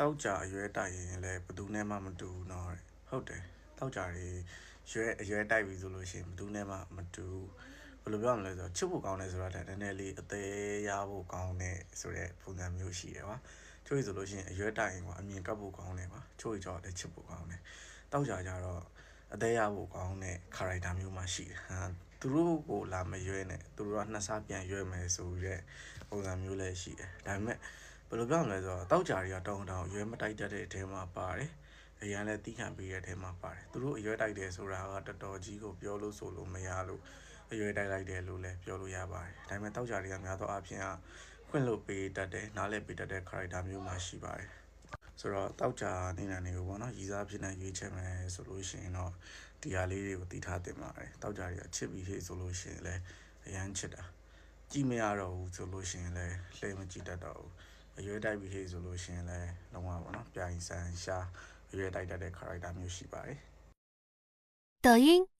တောက်ကြအရွယ်တိုက်ရင်လည်းဘယ်သူနဲ့မှမတူဘူးเนาะဟုတ်တယ်တောက်ကြတွေရွယ်အရွယ်တိုက်ပြီဆိုလို့ရှိရင်ဘယ်သူနဲ့မှမတူဘူးဘယ်လိုပြောမလဲဆိုတော့ချစ်ဖို့ကောင်းတယ်ဆိုတာလည်းနည်းနည်းလေးအသေးရဖို့ကောင်းတယ်ဆိုတဲ့ပုံစံမျိုးရှိတယ်ကွာချို့ရဆိုလို့ရှိရင်အရွယ်တိုက်ရင်ကွာအမြင်ကပ်ဖို့ကောင်းတယ်ကွာချို့ရကြောလည်းချစ်ဖို့ကောင်းတယ်တောက်ကြကြတော့အသေးရဖို့ကောင်းတဲ့ character မျိုးမှရှိတယ်ဟာသူတို့ကိုလာမရွဲနဲ့သူတို့ကနှစ်စားပြန်ရွဲမယ်ဆိုရဲပုံစံမျိုးလည်းရှိတယ်ဒါပေမဲ့ ဘယ်လိုပြောမလဲဆိုတော့တောက်ကြတွေကတောင်းတောင်းရွယ်မတိုက်တတ်တဲ့အထဲမှာပါတယ်အရန်လည်းတီးခံပေးတဲ့အထဲမှာပါတယ်သူတို့အရွယ်တိုက်တယ်ဆိုတာကတော်တော်ကြီးကိုပြောလို့ဆိုလို့မရလို့အရွယ်တိုက်လိုက်တယ်လို့လည်းပြောလို့ရပါတယ်ဒါပေမဲ့တောက်ကြတွေကများသောအားဖြင့်ကခွင့်လို့ပေးတတ်တယ်နားလည်းပေးတတ်တဲ့ character မျိုးမှရှိပါတယ်ဆိုတော့တောက်ကြနေနေနေကိုပေါ့နော်ရည်စားဖြစ်နေရွေးချယ်မယ်ဆိုလို့ရှိရင်တော့ဒီဟာလေးတွေကိုတည်ထားတင်ပါတယ်တောက်ကြတွေကချစ်ပြီးဟေ့ဆိုလို့ရှိရင်လည်းအရန်ချစ်တာကြည့်မရတော့ဘူးဆိုလို့ရှိရင်လည်းလှည့်မကြည့်တတ်တော့ဘူး အရွယ်တိုက်ပြီးဟေ့ဆိုလို့ရှိရင်လည်းလုံးဝပေါ့နော်ပြိုင်ဆန်ရှာအရွယ်တိုက်တတ်တဲ့ character မျိုးရှိပါတယ်抖音。